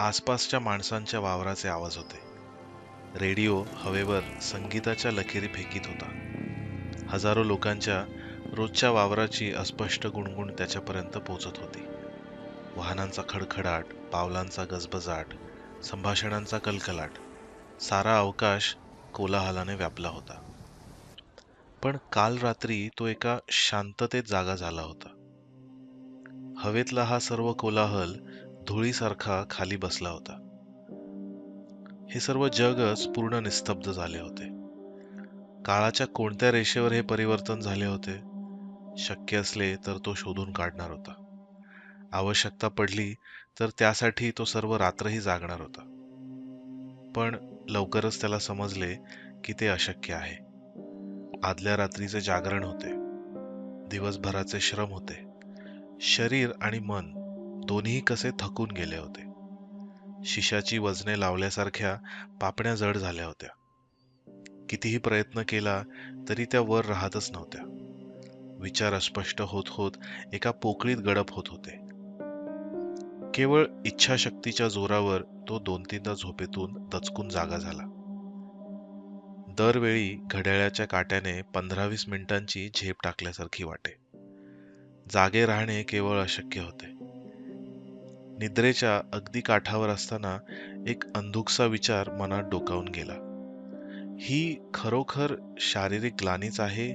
आसपासच्या माणसांच्या वावराचे आवाज होते. रेडिओ हवेवर संगीताच्या लकेरी फेकीत होता. हजारो लोकांच्या रोजच्या वावराची अस्पष्ट गुणगुण त्याच्यापर्यंत पोचत होती. वाहनांचा खडखडाट पावलांचा गजबजाट संभाषणांचा कलकलाट सारा अवकाश कोलाहलाने व्यापला होता. पण काल रात्री तो एका शांततेत जागा झाला होता. हवेतला हा सर्व कोलाहल धुळीसारखा खाली बसला होता. हे सर्व जगच पूर्ण निस्तब्ध झाले होते. काळाच्या कोणत्या रेषेवर हे परिवर्तन झाले होते शक्य असले तर तो शोधून काढणार होता. आवश्यकता पडली तर त्यासाठी तो सर्व रात्रही जागणार होता. पण लवकरच त्याला समजले की ते अशक्य आहे. आदल्या रात्रीचे जागरण होते. दिवसभराचे श्रम होते. शरीर आणि मन दोन्ही कसे थकून गेले होते. शिशाची वजने लावल्यासारख्या पापण्या जड झाल्या होत्या. कितीही प्रयत्न केला तरी त्या वर राहतच नव्हत्या. विचार अस्पष्ट होत होत एका पोकळीत गडप होत होते. केवळ इच्छाशक्तीच्या जोरावर तो दोन तीनदा झोपेतून दचकून जागा झाला. दरवेळी घड्याळाच्या काट्याने पंधरा वीस मिनिटांची झेप टाकल्यासारखी वाटे. जागे राहणे केवळ अशक्य होते. निद्रेच्या अगदी काठावर असताना एक अंधुकसा विचार मनात डोकावून गेला. ही खरोखर शारीरिक ग्लानीच आहे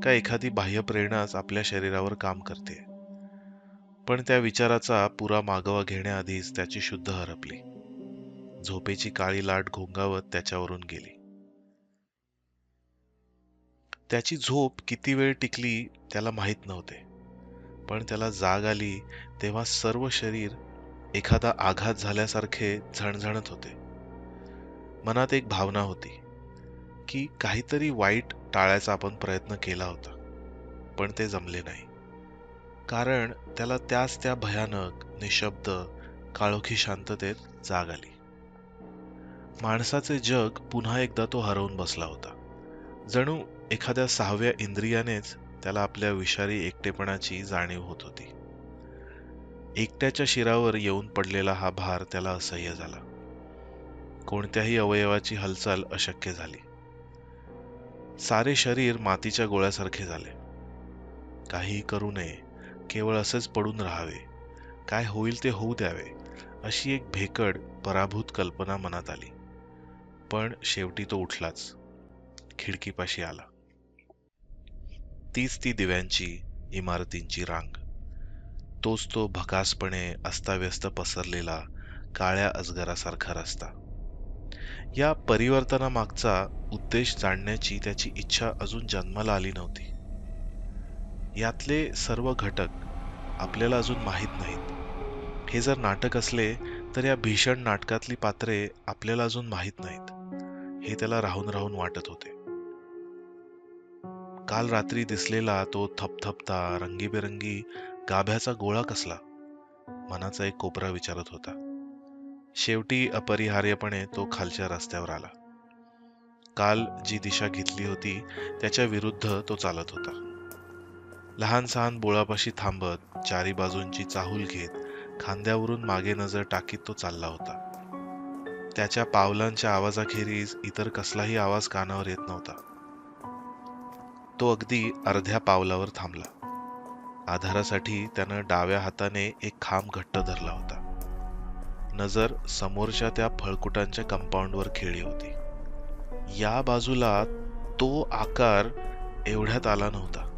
का एखादी बाह्य प्रेरणाच आपल्या शरीरावर काम करते? पण त्या विचाराचा पुरा मागोवा घेण्याआधीच त्याची शुद्ध हरपली. झोपेची काळी लाट घोंगावत त्याच्यावरून गेली. त्याची झोप किती वेळ टिकली त्याला माहीत नव्हते. पण त्याला जाग आली तेव्हा सर्व शरीर एखादा आघात झाल्यासारखे झणझणत होते. मनात एक भावना होती की काहीतरी वाईट टाळायचा आपण प्रयत्न केला होता पण ते जमले नाही. कारण त्याला त्याच त्या भयानक निशब्द काळोखी शांततेत जाग आली. माणसाचे जग पुन्हा एकदा तो हरवून बसला होता. जणू एखाद्या सहाव्या इंद्रियानेच त्याला आपल्या विषारी एकटेपणाची जाणीव होत होती. एकट्याच्या शिरावर येऊन पडलेला हा भार त्याला असह्य झाला. कोणत्याही अवयवाची हालचाल अशक्य झाली. सारे शरीर मातीच्या गोळ्यासारखे झाले. काहीही करू नये केवळ असेच पडून राहावे. काय होईल ते होऊ द्यावे अशी एक भेकड पराभूत कल्पना मनात आली. पण शेवटी तो उठलाच. खिडकीपाशी आला. तीच ती दिव्यांची इमारतींची रांग. तोच तो भकासपणे अस्ताव्यस्त पसरलेला काळ्या अजगरासारखा रस्ता. या परिवर्तनामागचा उद्देश जाणण्याची त्याची इच्छा अजून जन्माला आली नव्हती. यातले सर्व घटक आपल्याला अजून माहीत नाहीत. हे जर नाटक असले तर या भीषण नाटकातली पात्रे आपल्याला अजून माहीत नाहीत. हे त्याला राहून राहून वाटत होते. काल रात्री दिसलेला तो थपथपता रंगीबेरंगी गाभ्याचा गोळा कसला? मनाचा एक कोपरा विचारत होता. शेवटी अपरिहार्यपणे तो खालच्या रस्त्यावर आला. काल जी दिशा घेतली होती त्याच्या विरुद्ध तो चालत होता. लहान सहान बोळापाशी थांबत चारी बाजूंची चाहूल घेत खांद्यावरून मागे नजर टाकीत तो चालला होता. त्याच्या पावलांच्या आवाजाखेरीज इतर कसलाही आवाज कानावर येत नव्हता. तो अगदी अर्ध्या पावलावर थांबला. आधारासाठी त्यानं डाव्या हाताने एक खांब घट्ट धरला होता. नजर समोरच्या त्या फळकुटांच्या कंपाऊंडवर खेळली होती. या बाजूला तो आकार एवढ्यात आला नव्हता.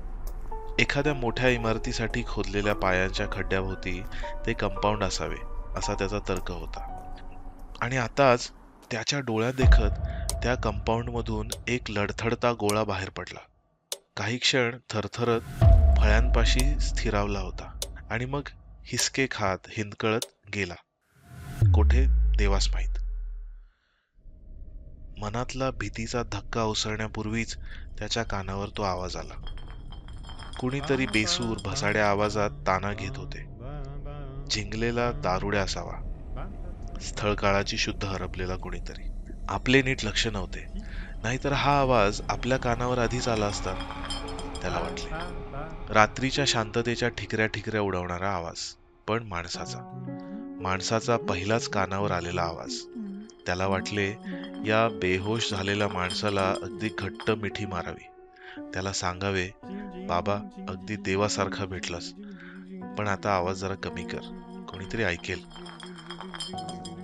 एखाद्या मोठ्या इमारतीसाठी खोदलेल्या पायांच्या खड्ड्याभोवती ते कंपाऊंड असावे असा त्याचा तर्क होता. आणि आताच त्याच्या डोळ्यात देखत त्या कंपाऊंडमधून एक लडथडता गोळा बाहेर पडला. काही क्षण थरथरत फळ्यांपाशी स्थिरावला होता आणि मग हिसके खात हिंदकळत गेला. कोठे? देवास माहीत. मनातला भीतीचा धक्का ओसरण्यापूर्वीच त्याच्या कानावर तो आवाज आला. कुणीतरी बेसूर भसाड्या आवाजात ताना घेत होते. झिंगलेला दारुड्या असावा. स्थळ काळाची शुद्ध हरपलेला कुणीतरी. आपले नीट लक्ष नव्हते. नाहीतर हा आवाज आपल्या कानावर आधीच आला असता. त्याला वाटले. रात्रीच्या शांततेच्या ठिकऱ्या ठिकऱ्या उडवणारा आवाज पण माणसाचा. माणसाचा पहिलाच कानावर आलेला आवाज. त्याला वाटले या बेहोश झालेल्या माणसाला अगदी घट्ट मिठी मारावी. त्याला सांगावे बाबा अगदी देवासारखा भेटलास. पण आता आवाज जरा कमी कर. कोणीतरी ऐकेल.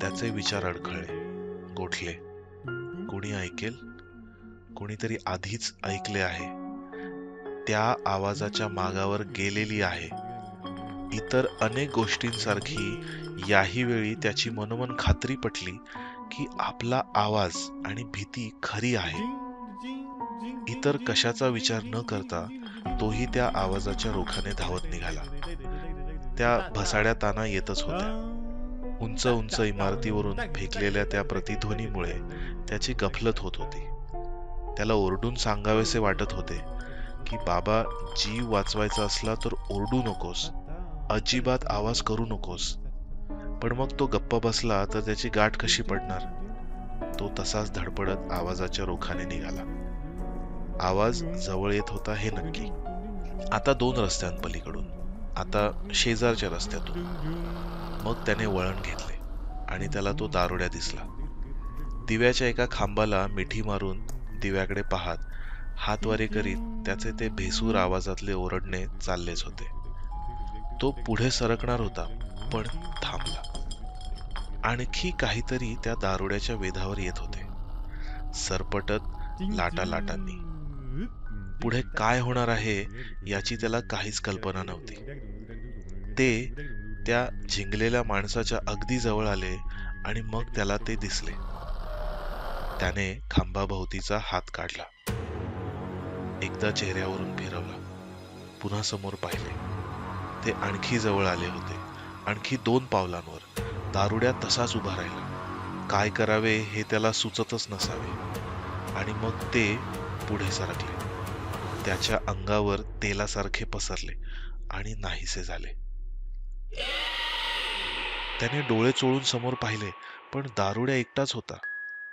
त्याचे विचार अडखळले. गोठले. कोणी ऐकेल? कोणीतरी आधीच ऐकले आहे. त्या आवाजाच्या मागावर गेलेली आहे. इतर अनेक गोष्टींसारखी याही वेळी त्याची मनोमन खात्री पटली की आपला आवाज आणि भीती खरी आहे. इतर कशाचा विचार न करता तोही त्या आवाजाच्या रोखाने धावत निघाला. त्या भसाड्या ताना येतच होत्या. उंच उंच इमारतीवरून फेकलेल्या त्या प्रतिध्वनीमुळे त्याची गफलत होत होती. त्याला ओरडून सांगावेसे वाटत होते की बाबा जीव वाचवायचा असला तर ओरडू नकोस. अजिबात आवाज करू नकोस. पण मग तो गप्प बसला तर त्याची गाठ कशी पडणार? तो तसाच धडपडत आवाजाच्या रोखाने निघाला. आवाज जवळ येत होता हे नक्की. आता दोन रस्त्यांपलीकडून. आता शेजारच्या रस्त्यातून. मग त्याने वळण घेतले आणि त्याला तो दारोड्या दिसला. दिव्याच्या एका खांबाला मिठी मारून दिव्याकडे पाहत हातवारे करीत त्याचे ते भेसूर आवाजातले ओरडणे चाललेच होते. तो पुढे सरकणार होता पण थांबला. आणखी काहीतरी त्या दारुड्याच्या वेधावर येत होते. सरपटत लाटा लाटांनी पुढे काय होणार आहे याची त्याला काहीच कल्पना नव्हती. ते त्या झिंगलेल्या माणसाच्या अगदी जवळ आले आणि मग त्याला ते दिसले. त्याने खांबाभोवतीचा हात काढला. एकदा चेहऱ्यावरून फिरवला. पुन्हा समोर पाहिले. ते आणखी जवळ आले होते. आणखी दोन पावलांवर. दारुड्या तसाच उभा राहिला. काय करावे हे त्याला सुचतच नसावे. आणि मग ते पुढे सरकले. त्याच्या अंगावर तेलासारखे पसरले आणि नाहीसे झाले. त्याने डोळे चोळून समोर पाहिले पण दारुड्या एकटाच होता.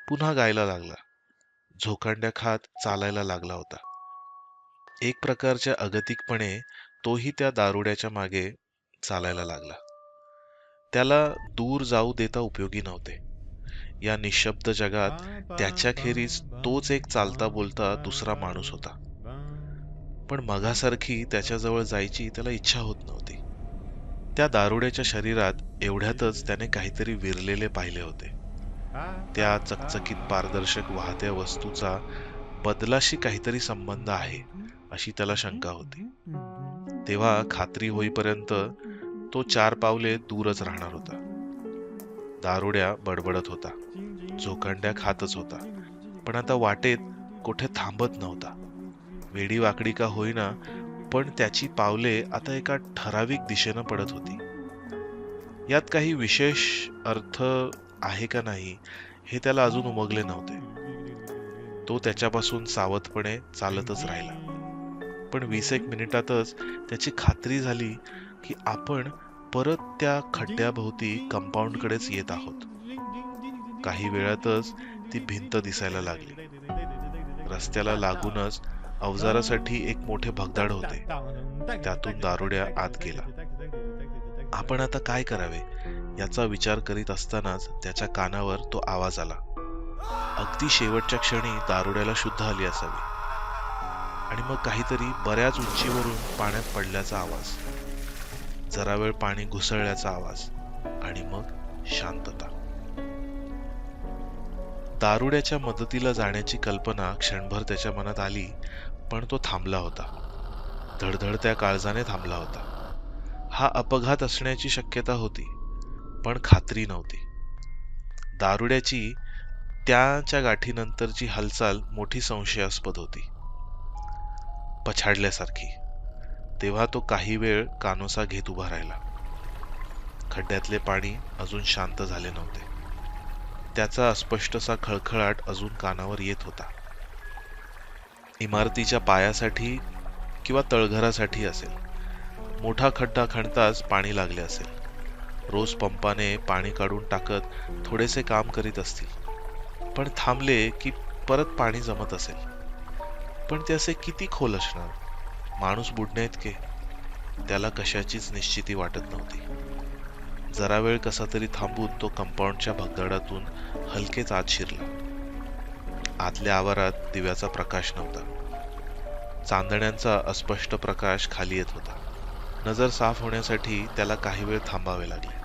पुन्हा गायला लागला. झोकांड्या खात चालायला लागला होता. एक प्रकारच्या अगतिकपणे तोही त्या दारुड्याच्या मागे चालायला लागला. त्याला दूर जाऊ देता उपयोगी नव्हते. या निशब्द जगात त्याच्याखेरीज तोच एक चालता बोलता दुसरा माणूस होता. पण मगासारखी त्याच्याजवळ जायची त्याला इच्छा होत नव्हती. त्या दारुड्याच्या शरीरात एवढ्यातच त्याने काहीतरी विरलेले पाहिले होते. त्या चकचकीत पारदर्शक वाहत्या वस्तूचा बदलाशी काहीतरी संबंध आहे. अशी त्याला शंका होती. तेव्हा खात्री होईपर्यंत तो चार पावले दूरच राहणार होता. दारुड्या बडबडत होता. झोकांड्या खातच होता. पण आता वाटेत कुठे थांबत नव्हता. वेडी वाकडी का होईना पण त्याची पावले आता एका ठराविक दिशेनं पडत होती. यात काही विशेष अर्थ आहे का नाही हे त्याला अजून उमगले नव्हते. तो त्याच्यापासून सावधपणे चालतच राहिला. पण वीस एक मिनिटातच त्याची खात्री झाली की आपण परत त्या खड्ड्याभोवती कंपाऊंड कडेच येत आहोत. काही वेळातच ती भिंत दिसायला लागली. रस्त्याला लागूनच अवजारासाठी एक मोठे भगदाड होते. त्यातून दारुड्या आत गेला. आपण आता काय करावे? याचा विचार करीत असतानाच त्याच्या कानावर तो आवाज आला. अगदी शेवटच्या क्षणी दारुड्याला शुद्ध आली असावी. आणि मग काहीतरी बऱ्याच उंचीवरून पाण्यात पडल्याचा आवाज. जरा वेळ पाणी घुसळल्याचा आवाज आणि मग शांतता. दारुड्याच्या मदतीला जाण्याची कल्पना क्षणभर त्याच्या मनात आली पण तो थांबला होता. धडधडत्या काळजाने थांबला होता. हा अपघात असण्याची शक्यता होती पण खात्री नव्हती. दारुड्याची त्याच्या गाठीनंतरची हालचाल मोठी संशयास्पद होती. पछाडल्यासारखी तेव्हा तो काही वेळ कानोसा घेत उभा राहिला. खड्ड्यातले पाणी अजून शांत झाले नव्हते. त्याचा अस्पष्टसा खळखळाट अजून कानावर येत होता. इमारतीच्या पायासाठी किंवा तळघरासाठी असेल. मोठा खड्डा खणताच पाणी लागले असेल. रोज पंपाने पाणी काढून टाकत थोडेसे काम करीत असतील. पण थांबले की परत पाणी जमत असेल. पण ते असे किती खोल असणार? माणूस बुडण्या इतके त्याला कशाचीच निश्चिती वाटत नव्हती. जरा वेळ कसा तरी थांबून तो कंपाऊंडच्या भगदडातून हलकेच आत शिरला. आतल्या आवारात दिव्याचा प्रकाश नव्हता. चांदण्यांचा अस्पष्ट प्रकाश खाली येत होता. नजर साफ होण्यासाठी त्याला काही वेळ थांबावे लागले.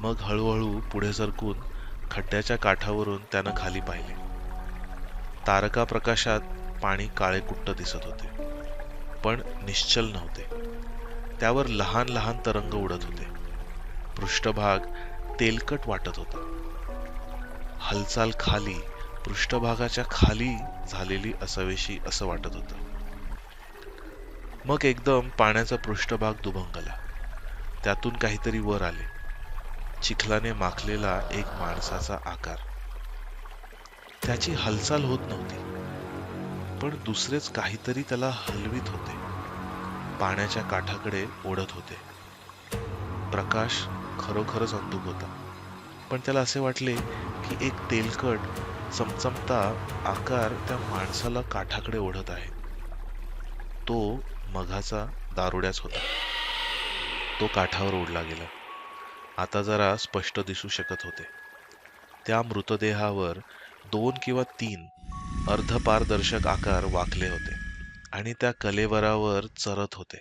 मग हळूहळू पुढे सरकून खड्ड्याच्या काठावरून त्यानं खाली पाहिले. तारका प्रकाशात पाणी काळे कुट्ट दिसत होते. पण निश्चल नव्हते. त्यावर लहान लहान तरंग उडत होते. पृष्ठभाग तेलकट वाटत होता. हालचाल खाली पृष्ठभागाच्या खाली झालेली असावेशी असं वाटत होतं. मग एकदम पाण्याचा पृष्ठभाग दुभंगला. त्यातून काहीतरी वर आले. चिखलाने माखलेला एक माणसाचा आकार. त्याची हालचाल होत नव्हती. पण दुसरेच काहीतरी त्याला हलवीत होते. पाण्याच्या काठाकडे ओढत होते. प्रकाश खरोखरच अंधुक होता. पण त्याला असे वाटले की एक तेलकट चमचमता आकार त्या माणसाला काठाकडे ओढत आहे. तो मघाचा दारुड्याच होता. तो काठावर ओढला गेला. आता जरा स्पष्ट दिसू शकत होते. त्या मृतदेहावर दोन किंवा तीन अर्धपारदर्शक आकार वाकले होते आणि त्या कलेवरावर चरत होते.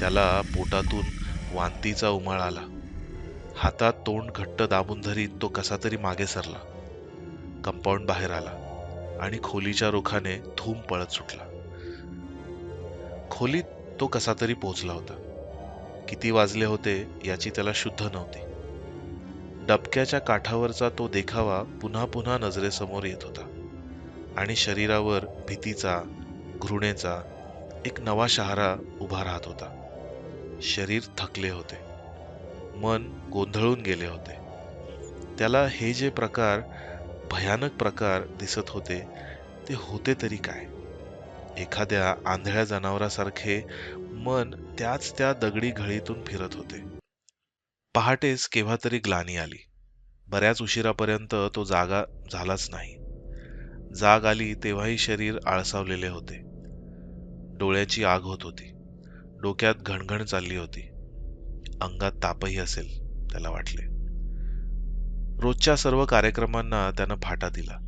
त्याला पोटातून वांतीचा उमाळ आला. हातात तोंड घट्ट दाबून धरीत तो कसा तरी मागे सरला. कंपाऊंड बाहेर आला आणि खोलीच्या रुखाने धूम पळत सुटला. खोलीत तो कसा तरी पोचला होता. किती वाजले होते याची त्याला शुद्ध नव्हती. डबक्याच्या काठावरचा तो देखावा पुन्हा पुन्हा नजरेसमोर येत होता. आणि शरीरावर भीतीचा घृणेचा एक नवा शहारा उभा राहत होता. शरीर थकले होते. मन गोंधळून गेले होते. त्याला हे जे प्रकार भयानक प्रकार दिसत होते ते होते तरी काय? एखाद्या आंधळ्या जनावरासारखे मन त्याच त्या दगडी घळीतून फिरत होते. पहाटेच केव्हा तरी ग्लानी आली. बऱ्याच उशिरापर्यंत तो जागा झालाच नाही. जाग आली तेव्हाही शरीर आळसावलेले होते. डोळ्याची आग होत होती. डोक्यात घणघण चालली होती. अंगात तापही असेल त्याला वाटले. रोजच्या सर्व कार्यक्रमांना त्यानं फाटा दिला.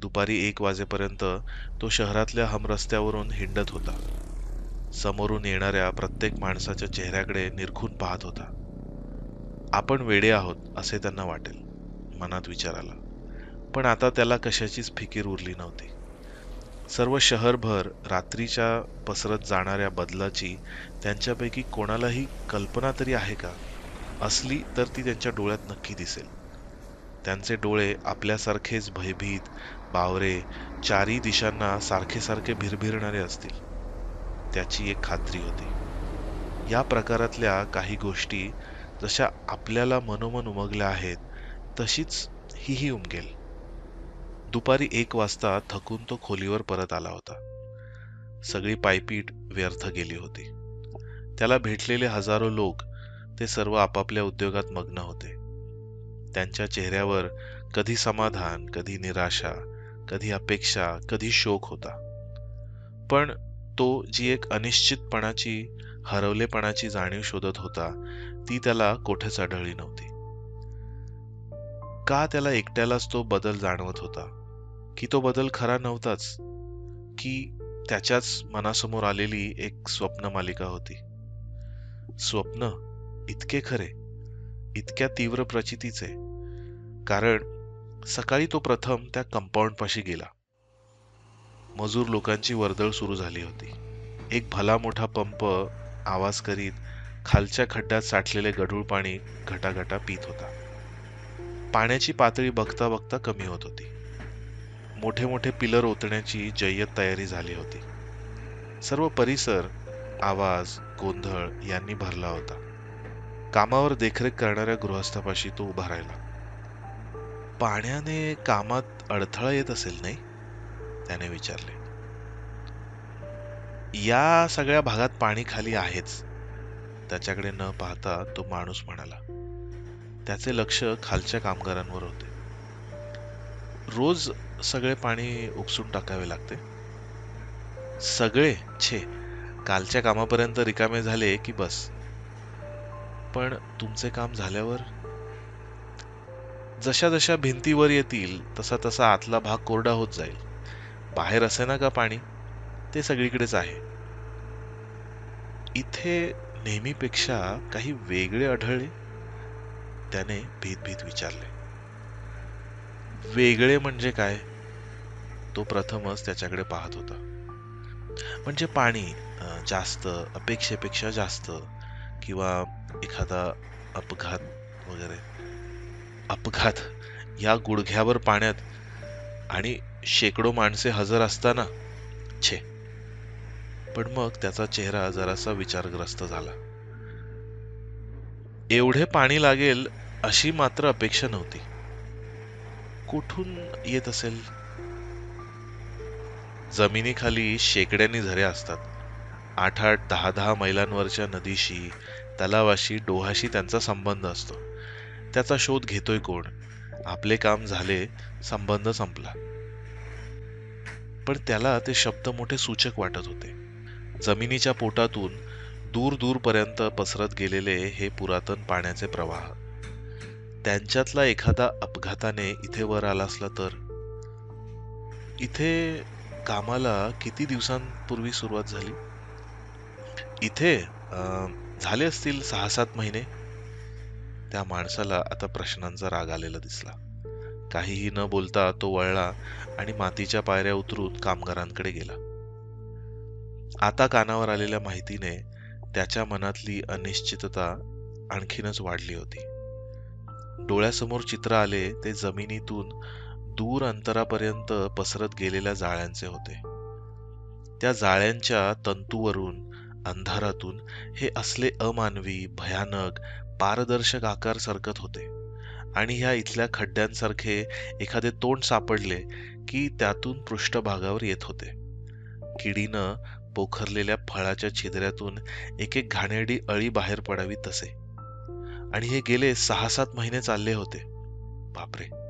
दुपारी एक वाजेपर्यंत तो शहरातल्या हमरस्त्यावरून हिंडत होता. समोरून येणाऱ्या प्रत्येक माणसाच्या चेहऱ्याकडे निरखून पाहत होता. आपण वेडे आहोत असे त्यांना वाटेल मनात विचार आला. पण आता त्याला कशाचीच फिकीर उरली नव्हती. सर्व शहरभर रात्रीच्या पसरत जाणाऱ्या बदलाची त्यांच्यापैकी कोणालाही कल्पना तरी आहे का? असली तर ती त्यांच्या डोळ्यात नक्की दिसेल. त्यांचे डोळे आपल्यासारखेच भयभीत बावरे चारी दिशांना सारखे सारखे भिरभिरणारे असतील. त्याची एक खात्री होती. या प्रकारातल्या काही गोष्टी जशा आपल्याला मनोमन उमगल्या आहेत तशीच हीही उमगेल. दुपारी एक वाजता थकून तो खोलीवर परत आला होता. सगळी पायपीट व्यर्थ गेली होती. त्याला भेटलेले हजारो लोक ते सर्व आपापल्या उद्योगात मग्न होते. त्यांच्या चेहऱ्यावर कधी समाधान कधी निराशा कधी अपेक्षा कधी शोक होता. पण तो जी एक अनिश्चितपणाची हरवलेपणाची जाणीव शोधत होता ती त्याला कोठेच आढळली नव्हती. का त्याला एकट्यालाच तो बदल जाणवत होता? की तो बदल खरा नव्हताच? की त्याच्याच मनासमोर आलेली एक स्वप्न मालिका होती? स्वप्न इतके खरे इतक्या तीव्र प्रचितीचे. कारण सकाळी तो प्रथम त्या कंपाऊंडपाशी गेला. मजूर लोकांची वर्दळ सुरू झाली होती. एक भला मोठा पंप आवाज करीत खालच्या खड्ड्यात साठलेले गढूळ पाणी घटाघटा पीत होता. पाण्याची पातळी बघता बघता कमी होत होती. मोठे मोठे पिलर ओतण्याची जय्यत तयारी झाली होती. सर्व परिसर आवाज गोंधळ यांनी भरला होता. कामावर देखरेख करणाऱ्या गृहस्थापाशी तो उभा राहिला. पाण्याने कामात अडथळा येत असेल नाही? त्याने विचारले. या सगळ्या भागात पाणी खाली आहेच. त्याच्याकडे न पाहता तो माणूस म्हणाला त्याचे लक्ष खालच्या कामगारांवर होते. रोज सगळे पाणी उपसून टाकावे लागते. सगळे छे कालच्या कामापर्यंत रिकामे झाले की बस. पण तुमचे काम झाल्यावर? जशा जशा भिंतीवर येतील तसा तसा आतला भाग कोरडा होत जाईल. बाहेर असे ना का पाणी? ते सगळीकडेच आहे. इथे नेहमीपेक्षा काही वेगळे आढळले? त्याने भीत भीत विचारले वेगळे म्हणजे काय? तो प्रथमच त्याच्याकडे पाहत होता. म्हणजे पाणी जास्त अपेक्षेपेक्षा जास्त किंवा एखादा अपघात वगैरे. अपघात? या गुडघ्यावर पाण्यात आणि शेकडो माणसे हजर असताना? छे. पण मग त्याचा चेहरा जरासा विचारग्रस्त झाला. एवढे पाणी लागेल अशी मात्र अपेक्षा नव्हती. कुठून येत असेल? जमिनीखाली शेकड्यांनी झरे असतात. आठ आठ दहा दहा मैलांवरच्या नदीशी तलावाशी डोहाशी त्यांचा संबंध असतो. त्याचा शोध घेतोय कोण? आपले काम झाले संबंध संपला. पण त्याला ते शब्द मोठे सूचक वाटत होते. जमिनीच्या पोटातून दूर दूरपर्यंत पसरत गेलेले हे पुरातन पाण्याचे प्रवाह. त्यांच्यातला एखादा अपघाताने इथे वर आला असला तर? इथे कामाला किती दिवसांपूर्वी सुरुवात झाली? इथे झाले असतील सहा सात महिने? त्या माणसाला आता प्रश्नांचा राग आलेला दिसला. काहीही न बोलता तो वळला आणि मातीच्या पायऱ्या उतरून कामगारांकडे गेला. आता कानावर आलेल्या माहितीने त्याच्या मनातली अनिश्चितता आणखीनच वाढली होती. डोळ्यासमोर चित्र आले ते जमिनीतून दूर अंतरापर्यंत पसरत गेलेल्या जाळ्यांचे होते. त्या जाळ्यांच्या तंतूवरून अंधारातून हे असले अमानवी भयानक पारदर्शक आकार सरकत होते आणि ह्या इथल्या खड्ड्यांसारखे एखादे तोंड सापडले की त्यातून पृष्ठभागावर येत होते. किडीनं पोखरलेल्या फळाच्या छिद्र्यातून एक एक घाणेरडी अळी बाहेर पडावी तसे. आणि हे गेले सहा सात महिने चालले होते. बापरे!